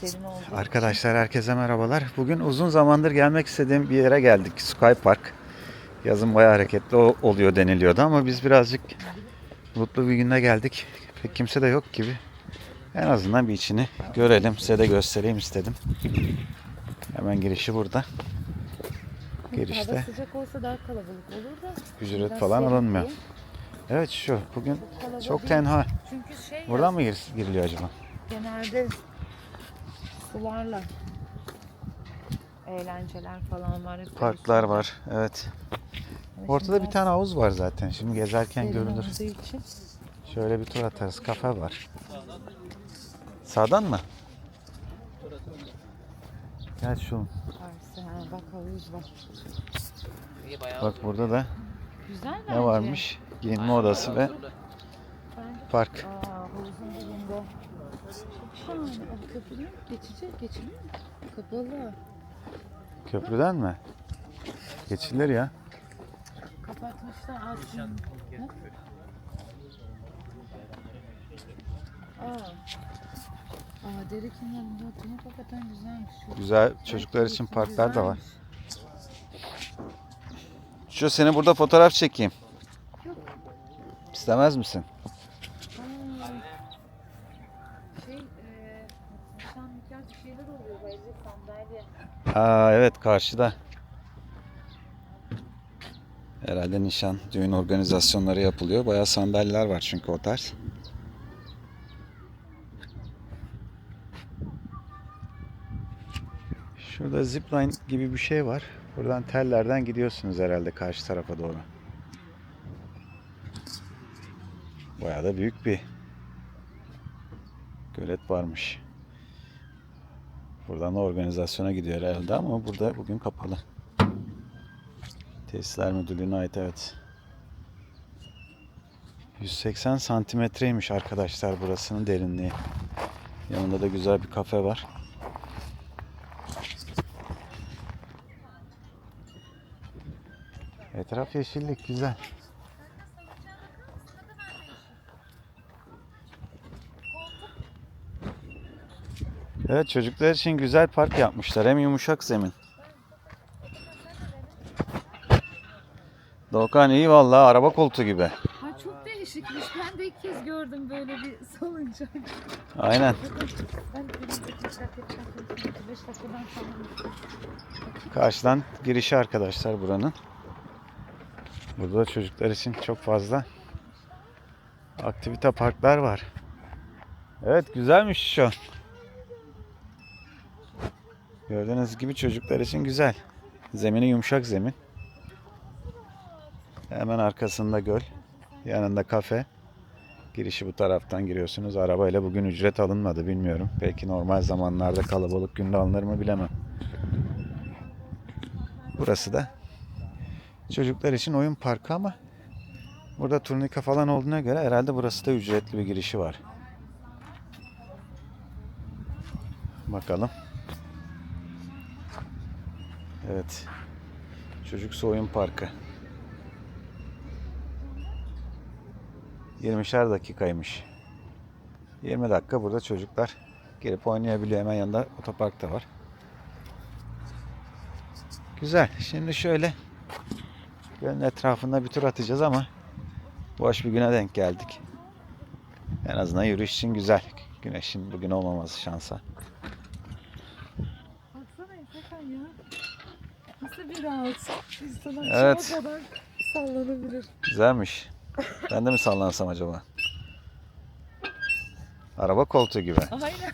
hava serin oldu. Arkadaşlar herkese merhabalar. Bugün uzun zamandır gelmek istediğim bir yere geldik. Sky Park. Yazın bayağı hareketli oluyor deniliyordu ama biz birazcık mutlu bir günde geldik. Pek kimse de yok gibi. En azından bir içini görelim, size de göstereyim istedim. Hemen girişi burada. Hava Girişte sıcak olsa daha kalabalık olur da. ücret falan alınmıyor. diye. Evet şu bugün çok tenha. Çünkü şey ya, Buradan mı gir- giriliyor acaba? genelde sularla eğlenceler falan var. hep Parklar var. Evet. Ama Ortada bir tane havuz var zaten. Şimdi gezerken için Şöyle bir tur atarız. Kafe var. Sağdan mı? Gel şu. bak havuz var. Bak burada da Güzel ne bence. varmış? Giyinme odası ve park. Aa, havuzun dibinde. Abi köprüden geçecek, geçiliyor mu? Kapalı. Köprüden mi? Geçilir ya. Kapatmışlar aslında. Ne? Aa. Aa, dere kenarında oturmak hakikaten güzelmiş. Şu Güzel çocuklar için park parklar da var. Şu seni burada fotoğraf çekeyim. Yok. İstemez misin? Aa, Şey, e, nişan nikah bir şeyler oluyor böyle sandalye. Aa evet karşıda. Herhalde nişan, düğün organizasyonları yapılıyor. Bayağı sandalyeler var çünkü o tarz. Şurada zipline gibi bir şey var. Buradan tellerden gidiyorsunuz herhalde karşı tarafa doğru. Bayağı da büyük bir gölet varmış. Buradan da organizasyona gidiyor herhalde ama burada bugün kapalı. Tesisler Müdürlüğü'ne ait evet. 180 santimetreymiş arkadaşlar burasının derinliği. Yanında da güzel bir kafe var. Etraf yeşillik güzel. Evet çocuklar için güzel park yapmışlar. Hem yumuşak zemin. Doğukan iyi vallahi araba koltuğu gibi. Ha çok değişikmiş. Ben de ilk kez gördüm böyle bir salıncak. Aynen. Ben de bir dakika, dakika, 5 dakikadan sonra Karşıdan girişi arkadaşlar buranın. Burada çocuklar için çok fazla aktivite parklar var. Evet güzelmiş şu. Gördüğünüz gibi çocuklar için güzel. Zemini yumuşak zemin. Hemen arkasında göl. Yanında kafe. Girişi bu taraftan giriyorsunuz. Arabayla bugün ücret alınmadı bilmiyorum. Belki normal zamanlarda kalabalık günde alınır mı bilemem. Burası da çocuklar için oyun parkı ama burada turnika falan olduğuna göre herhalde burası da ücretli bir girişi var. Bakalım. Evet. Çocuksu oyun parkı. 20'şer dakikaymış. 20 dakika burada çocuklar gelip oynayabiliyor. Hemen yanında otopark da var. Güzel. Şimdi şöyle gölün etrafında bir tur atacağız ama boş bir güne denk geldik. En azından yürüyüş için güzel. Güneşin bugün olmaması şansa. Baksana Efekan ya. Rahat. İnsan akşama Evet. kadar sallanabilir. Güzelmiş. Ben de mi sallansam acaba? Araba koltuğu gibi. Aynen.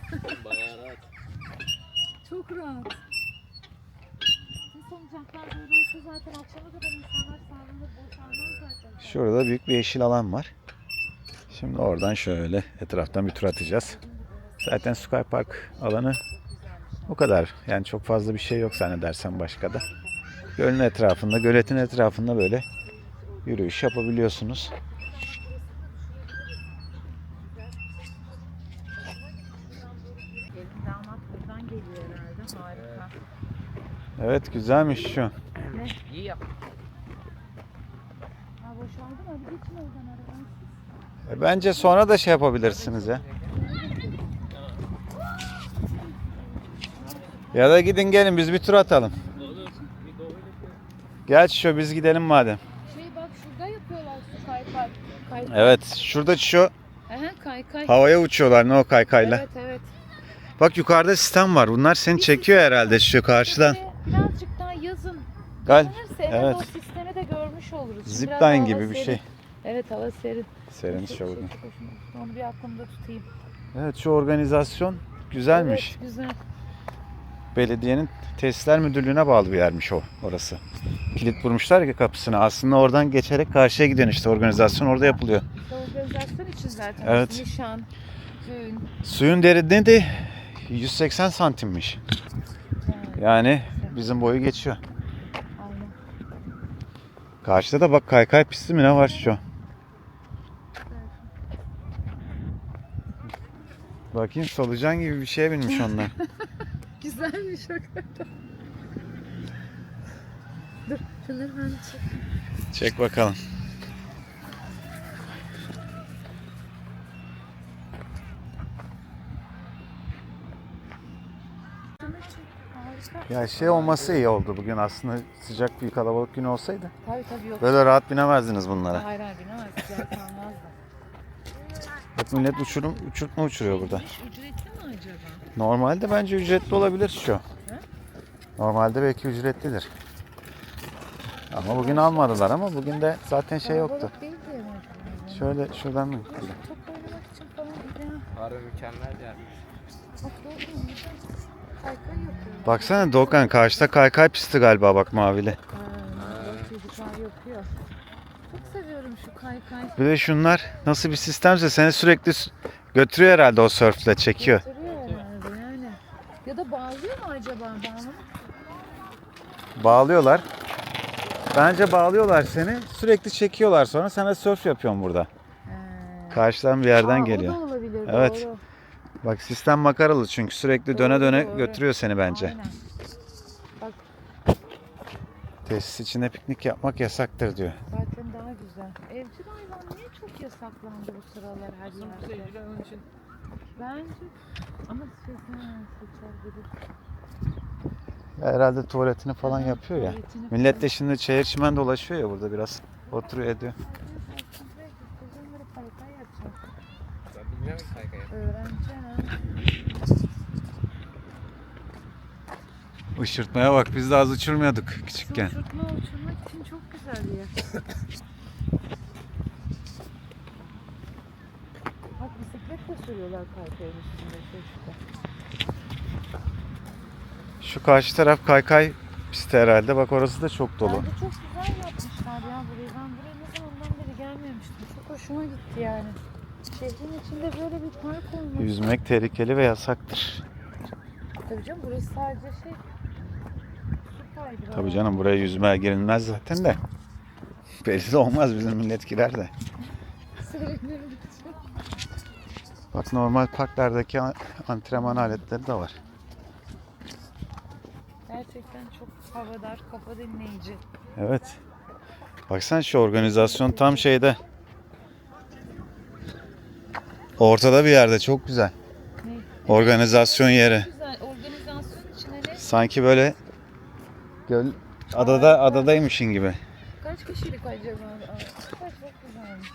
Çok rahat. Bu salıncaklar böyle olsa zaten akşama kadar insanlar sallanır boşalmaz zaten. Şurada büyük bir yeşil alan var. Şimdi oradan şöyle etraftan bir tur atacağız. Zaten Sky Park alanı bu kadar. Yani çok fazla bir şey yok zannedersem başka da. Gölün etrafında, göletin etrafında böyle yürüyüş yapabiliyorsunuz. Gelin damat buradan geliyor herhalde. Harika. Evet güzelmiş şu. Ha boşaldı mı? Hadi geçin oradan arabanın. E, Bence sonra da şey yapabilirsiniz ya. Ya da gidin gelin biz bir tur atalım. Gel şu biz gidelim madem. Şey bak şurada yapıyorlar su kaypak. Kay Evet şurada şu Aha, kaykay. havaya uçuyorlar ne o kaykayla. Evet evet. Bak yukarıda sistem var. Bunlar seni çekiyor herhalde şu karşıdan. Birazcık daha yazın. Gel. Gelirse evet. Evet. o sistemi de görmüş oluruz. Biraz Zipline hava gibi bir serin. şey. Evet hava serin. Serin Çok- hoşuma- Onu bir aklımda tutayım. Evet şu organizasyon güzelmiş. Evet, güzel. Belediyenin tesisler müdürlüğüne bağlı bir yermiş o orası. Kilit vurmuşlar ya kapısına. Aslında oradan geçerek karşıya gidiyorsun işte organizasyon orada yapılıyor. İşte organizasyon için zaten. Evet. Nişan, düğün. Suyun derinliği de 180 santimmiş. Yani, Yani bizim boyu geçiyor. aynen. Karşıda da bak kaykay pisti mi ne var şu? Bakayım solucan gibi bir şeye binmiş onlar. Güzelmiş hakikaten. Dur şunları ben çek. Çek bakalım. Ya şey olması iyi oldu bugün aslında sıcak bir kalabalık gün olsaydı. Tabii tabii yok. Böyle rahat binemezdiniz bunlara. Hayır hayır binemez. Güzel kalmaz da. Bak millet uçurum, uçurtma uçuruyor burada. Ücretli mi acaba? Normalde bence ücretli olabilir şu. Normalde belki ücretlidir. Ama bugün almadılar ama bugün de zaten şey yoktu. Şöyle şuradan mı? Top oynamak için falan gidelim. Harbi mükemmel yer. Baksana Doğukan karşıda kaykay pisti galiba bak mavili. Ha, bak çocuklar yapıyor. Çok seviyorum şu kaykay. Bir de şunlar nasıl bir sistemse seni sürekli götürüyor herhalde o sörfle çekiyor. Götürüyor herhalde yani. Ya da bağlıyor mu acaba? Bağlı Bağlıyorlar. Bence bağlıyorlar seni. Sürekli çekiyorlar sonra sen de sörf yapıyorsun burada. Karşıdan bir yerden Aa, geliyor. O da olabilir. Evet. Doğru. Bak sistem makaralı çünkü sürekli döne döne doğru. götürüyor seni bence. Aynen. Tesis içinde piknik yapmak yasaktır diyor. Zaten güzel. Evcil hayvan niye çok yasaklandı bu sıralar her yerde? Sevgili onun için Bence ama ha, seçer gibi. Ya herhalde tuvaletini falan Aha, yapıyor ya. Millet de şimdi çayır çimen dolaşıyor ya burada biraz. Oturuyor ediyor. Işırtmaya bak biz de az uçurmuyorduk küçükken. Uçurtma uçurmak için çok güzel bir yer. Bak bisiklet de sürüyorlar kaykayın üstünde çocuklar. Şu karşı taraf kaykay pisti herhalde. Bak orası da çok dolu. Bence çok güzel yapmışlar ya burayı. Ben buraya ne zamandan beri gelmemiştim. Çok hoşuma gitti yani. Şehrin içinde böyle bir park olmuş. Yüzmek tehlikeli ve yasaktır. Tabii canım burası sadece şey kaydırağı. Tabii canım buraya yüzmeye girilmez zaten de. Belli de olmaz bizim millet girer de. Bak normal parklardaki antrenman aletleri de var. Gerçekten çok havadar, kafa dinleyici. Evet. Baksana şu organizasyon tam şeyde. Ortada bir yerde çok güzel. Ne? Organizasyon yeri. Güzel organizasyon içine ne? Sanki böyle göl adada adadaymışın gibi. Kaç kişilik acaba? Kaç çok güzelmiş.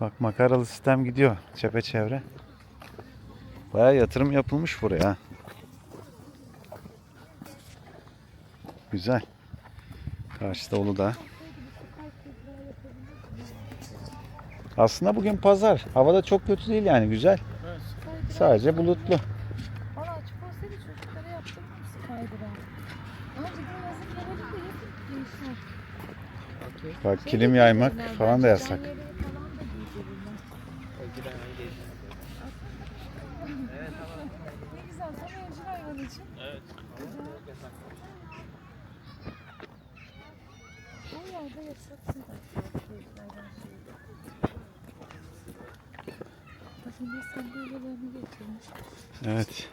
Bak makaralı sistem gidiyor çepeçevre. Baya yatırım yapılmış buraya. Güzel. Karşıda Uludağ. Aslında bugün pazar. Havada çok kötü değil yani güzel. Sadece bulutlu. Valla çocuklara yazın da. Bak kilim yaymak falan da yasak. canları falan da giydirirler. O giren geçti. Evet ama. Ne güzel tam evcil hayvan için. Evet. Güzel. O yerde yasaksın. Çocuklardan şey. Evet.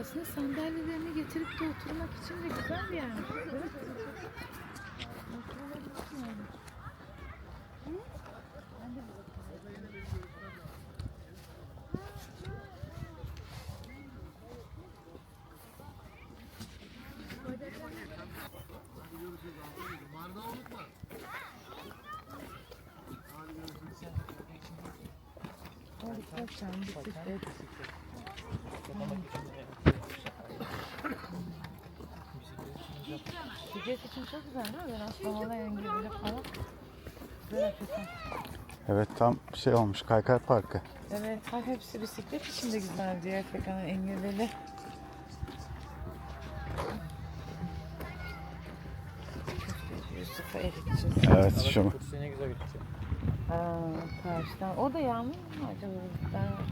Aslında sandalyelerini getirip de oturmak için de güzel bir. Oturulabilir yani. Bisiklet için çok güzel değil mi? Ben aslında ona engelli falan. Güzel hakikaten. Evet tam şey olmuş Kaykay Parkı. Evet, ha, hepsi bisiklet için de güzel Pekan'ın engelleri. Köfteci Yusuf'a erikeceğiz. Evet şu. Aa, karşıdan. O da yağmur mu acaba? Ben...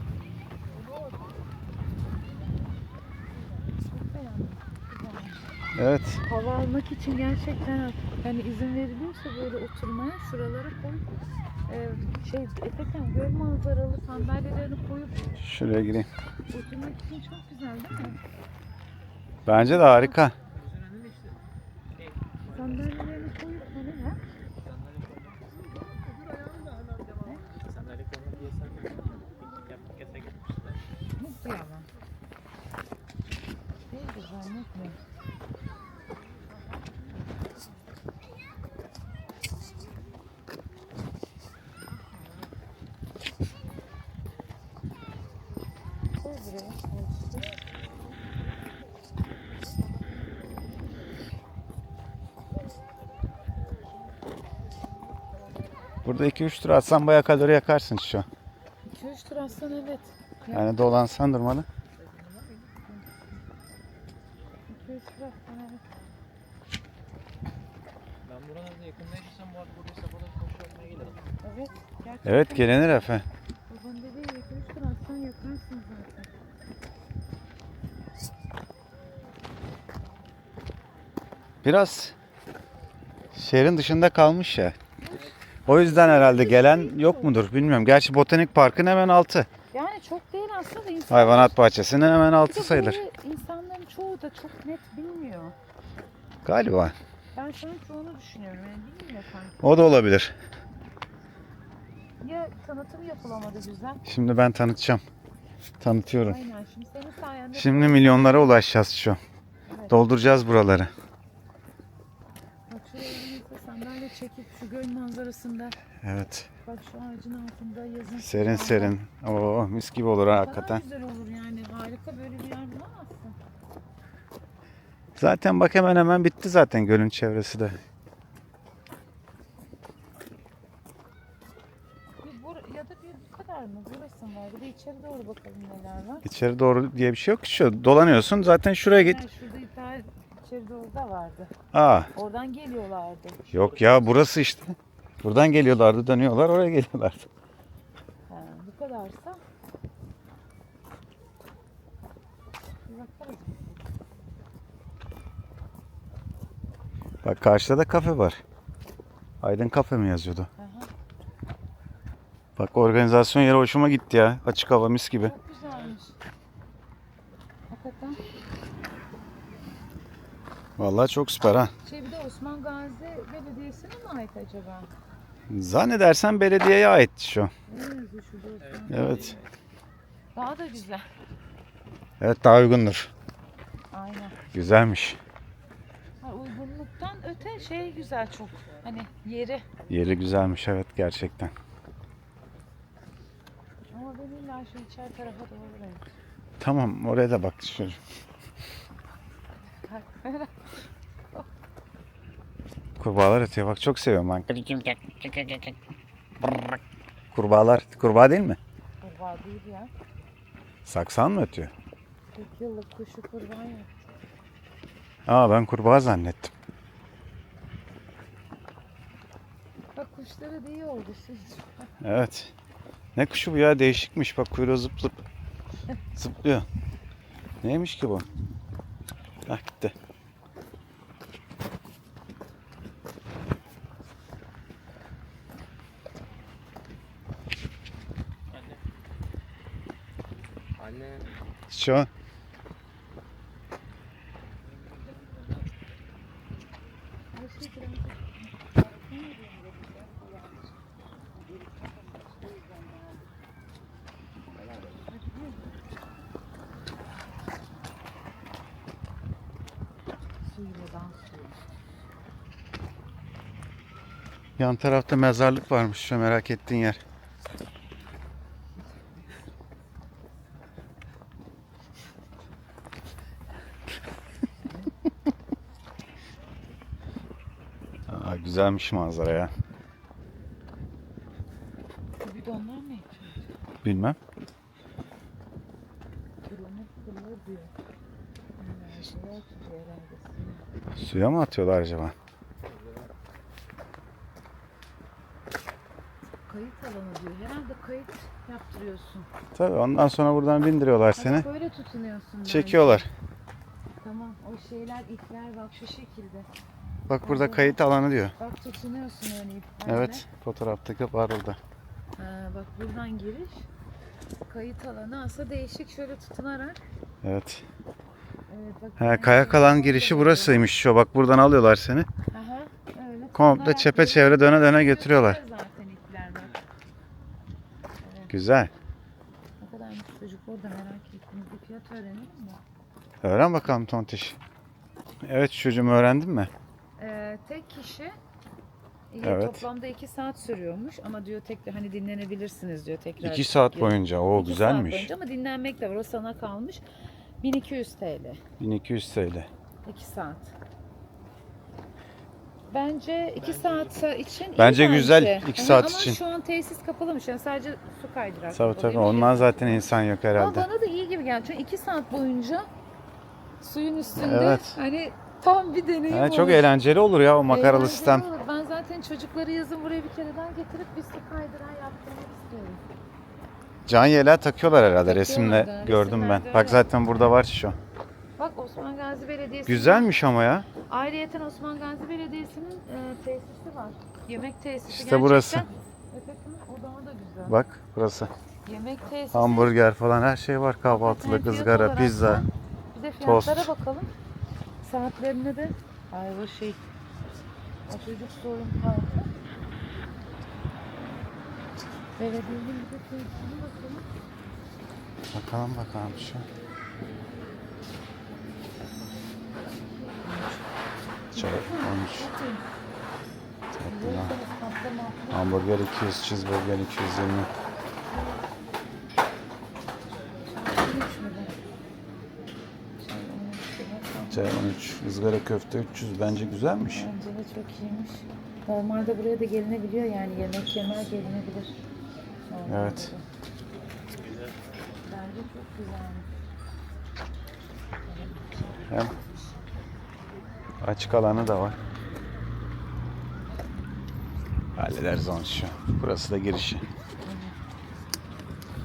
Evet Hava almak için gerçekten hani izin veriliyorsa böyle oturmaya şuralara koyup e, şey Efekan göl manzaralı sandalyelerini koyup şuraya gireyim. oturmak için çok güzel değil mi? Bence de harika. Sandalyelerini koyup hani ha? Sandalye koymak diye sen piknik yapmak yasak gitmişler. Nasıl yalan? Değil zannetmiyorum. Koy buraya. olsun. Burada 2-3 tur atsan bayağı kalori yakarsın şu an. 2-3 tur atsan evet. Yani dolansan durmalı. 2-3 tur atsan evet. Ben buralarda yakında yaşasam bu arada buraya sabahları koşu yapmaya gelirim. Evet. Gerçekten. Evet gelinir Efe. Baban dediği 2-3 tur atsan yakarsın zaten. Biraz şehrin dışında kalmış ya. O yüzden herhalde gelen yok mudur bilmiyorum. Gerçi Botanik Park'ın hemen altı. Yani çok değil aslında da insan. Hayvanat bahçesinin hemen Bir de altı sayılır. böyle insanların çoğu da çok net bilmiyor. Galiba. Ben şu an çoğunu düşünüyorum. Yani bilmiyor sanki. O da olabilir. Ya tanıtım yapılamadı güzel. Şimdi ben tanıtacağım. Tanıtıyorum. Aynen şimdi senin sayende. Şimdi milyonlara ulaşacağız şu. Dolduracağız buraları. Bak şuraya elimizde sandalye çekip şu göl manzarasında. Evet. Bak şu ağacın altında yazın. Serin serin. Oo mis gibi olur ha, hakikaten. güzel olur yani. Harika böyle bir yer bulamazsın. Zaten bak hemen hemen bitti zaten gölün çevresi de. Bir bur- ya da bir bu kadar mı? Burası mı var? Bir de içeri doğru bakalım neler var. İçeri doğru diye bir şey yok. ki Şu dolanıyorsun zaten şuraya git. Yani şurada daha içeri doğru da vardı. Aa Oradan geliyorlardı. yok ya burası işte. Buradan geliyorlardı dönüyorlar oraya geliyorlardı. Ha, bu kadarsa. Bak karşıda da kafe var. Aydın kafe mi yazıyordu? Aha, Bak organizasyon yeri hoşuma gitti ya. Açık hava mis gibi. çok güzelmiş. Hakikaten. Vallahi çok süper ha. Şey bir de Osman Gazi Belediyesi'ne mi ait acaba? Zannedersen belediyeye ait şu. Evet. Daha da güzel. Evet daha uygundur. Aynen. Güzelmiş. Ha, uygunluktan öte şey güzel çok. Hani yeri. Yeri güzelmiş evet gerçekten. Ama ben illa şu içeri tarafa doğru renk. Tamam oraya da bak şöyle. Kurbağalar ötüyor bak çok seviyorum ben. Kurbağalar. Kurbağa değil mi? Kurbağa değil ya. Saksan mı ötüyor? 40 yıllık kuşu kurbağa yok. Aa ben kurbağa zannettim. Bak kuşlara da iyi oldu siz. Evet. Ne kuşu bu ya değişikmiş bak kuyruğu zıp zıp. Zıplıyor. Neymiş ki bu? Ah gitti. Suyu. yan tarafta mezarlık varmış şu merak ettiğin yer. Güzelmiş manzara ya. Bu bidonlar ne için? Bilmem. Kırılma kırılır diyor. Tutuyor herhalde. Suya mı atıyorlar acaba? Kayıt alanı diyor. Herhalde kayıt yaptırıyorsun. Tabii ondan sonra buradan bindiriyorlar seni. böyle tutunuyorsun. bence. Çekiyorlar. Tamam o şeyler ipler bak şu şekilde. Bak burada kayıt alanı diyor. Bak tutunuyorsun iplerle. Evet. Fotoğraftaki var orada. Ha, bak buradan giriş. Kayıt alanı aslında değişik şöyle tutunarak. Evet. Evet, bak, yani kayak alan girişi burasıymış şu. Bak buradan alıyorlar seni. Aha, öyle Komple çepeçevre döne döne götürüyorlar. Zaten ipler bak. Güzel. Ne kadarmış çocuk orada merak ettim. Bir fiyat öğrenelim mi? Öğren bakalım tontiş. Evet çocuğum öğrendin mi? Ee, tek kişi e, Evet. toplamda 2 saat sürüyormuş ama diyor tek hani dinlenebilirsiniz diyor tekrar. 2 saat Gir- boyunca. O İki saat güzelmiş. boyunca ama dinlenmek de var o sana kalmış. 1200 TL 1200 TL. 2 saat. Bence 2 saat için iyi Bence güzel, iki Ama- saat ama için. şu an tesis kapalıymış yani sadece su kaydırak. Tabii tabii ondan zaten insan yok Ama herhalde. bana da iyi gibi geldi. Çünkü 2 saat boyunca suyun üstünde Evet. hani tam bir deneyim He, çok olmuş. eğlenceli olur ya o makaralı Eğlenceli sistem. olur. Ben zaten çocukları yazın buraya bir kereden getirip bir su kaydırağı yaptırmak istiyorum. Can yeleği takıyorlar herhalde Takıyorlar resimle da, gördüm ben. resimlerde Bak zaten burada var şu. Bak Osman Gazi Belediyesi. Güzelmiş ama ya. Ayrıyeten Osman Gazi Belediyesi'nin e, tesisi var. Yemek tesisi. İşte burası. Evet, o daha da güzel. Bak burası. Yemek tesisi. Hamburger falan her şey var. Kahvaltılık, Hakikaten fiyat ızgara, olarak pizza. Bir de fiyatlara tost. bakalım. Saatlerine de. Ay bu şey. Çocuk sorun parkı. Belediyenin bir de tesisine bakalım. Bakalım bakalım şu. Çay olmuş. Hamburger 200, cheeseburger 220. Çay 13, ızgara köfte 300. Bence güzelmiş. Bence de çok iyiymiş. Normalde buraya da gelinebiliyor yani yemek yemer gelinebilir. Normalde Evet. de. Bence çok güzelmiş. Hem açık alanı da var. Hallederiz onu şu. Burası da girişi.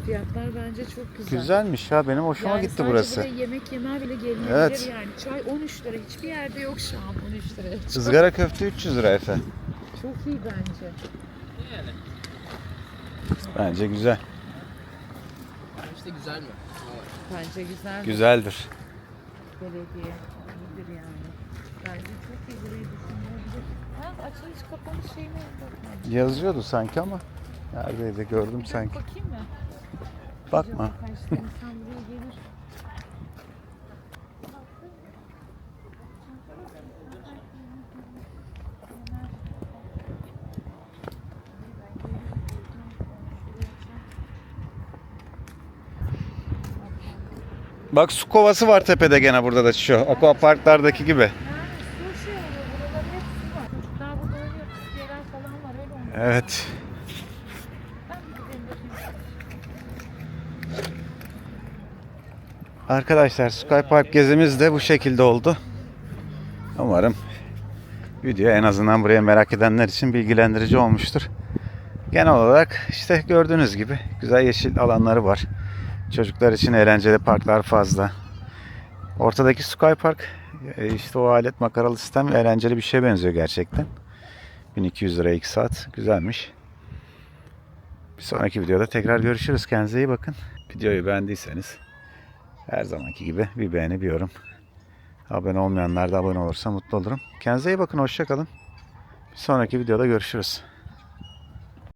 Fiyatlar bence çok güzel. Güzelmiş ya benim hoşuma Yani gitti burası. buraya yemek yemer bile gelinebilir Evet. yani. Çay 13 lira. Hiçbir yerde yok şu an 13 liraya. Çok, Izgara köfte 300 lira Efe. çok iyi bence. Yani. Bence güzel. İşte güzel mi? Bence güzel. Güzeldir. belediye iyidir yani. Bence çok iyi burayı düşünülebilir. Açılış kapanış şeyine bakmadım. Yazıyordu sanki ama neredeydi gördüm sanki. Bakayım mı? Bakma. Bak su kovası var tepede gene burada da şu. Aqua parklardaki gibi. Yani su şey oluyor, buraların hep su var. Çocuklar burada oynuyor, piskiyeler falan var, öyle oynuyor. Evet. Ben bir gideyim bakayım. Arkadaşlar Sky Park gezimiz de bu şekilde oldu. Umarım video en azından buraya merak edenler için bilgilendirici olmuştur. Genel olarak işte gördüğünüz gibi güzel yeşil alanları var. Çocuklar için eğlenceli parklar fazla. Ortadaki Sky Park e, işte o alet makaralı sistem eğlenceli bir şeye benziyor gerçekten. 1200 lira 2 saat. Güzelmiş. Bir sonraki videoda tekrar görüşürüz. Kendinize iyi bakın. Videoyu beğendiyseniz her zamanki gibi bir beğeni bir yorum. Abone olmayanlar da abone olursa mutlu olurum. Kendinize iyi bakın. Hoşçakalın. Bir sonraki videoda görüşürüz.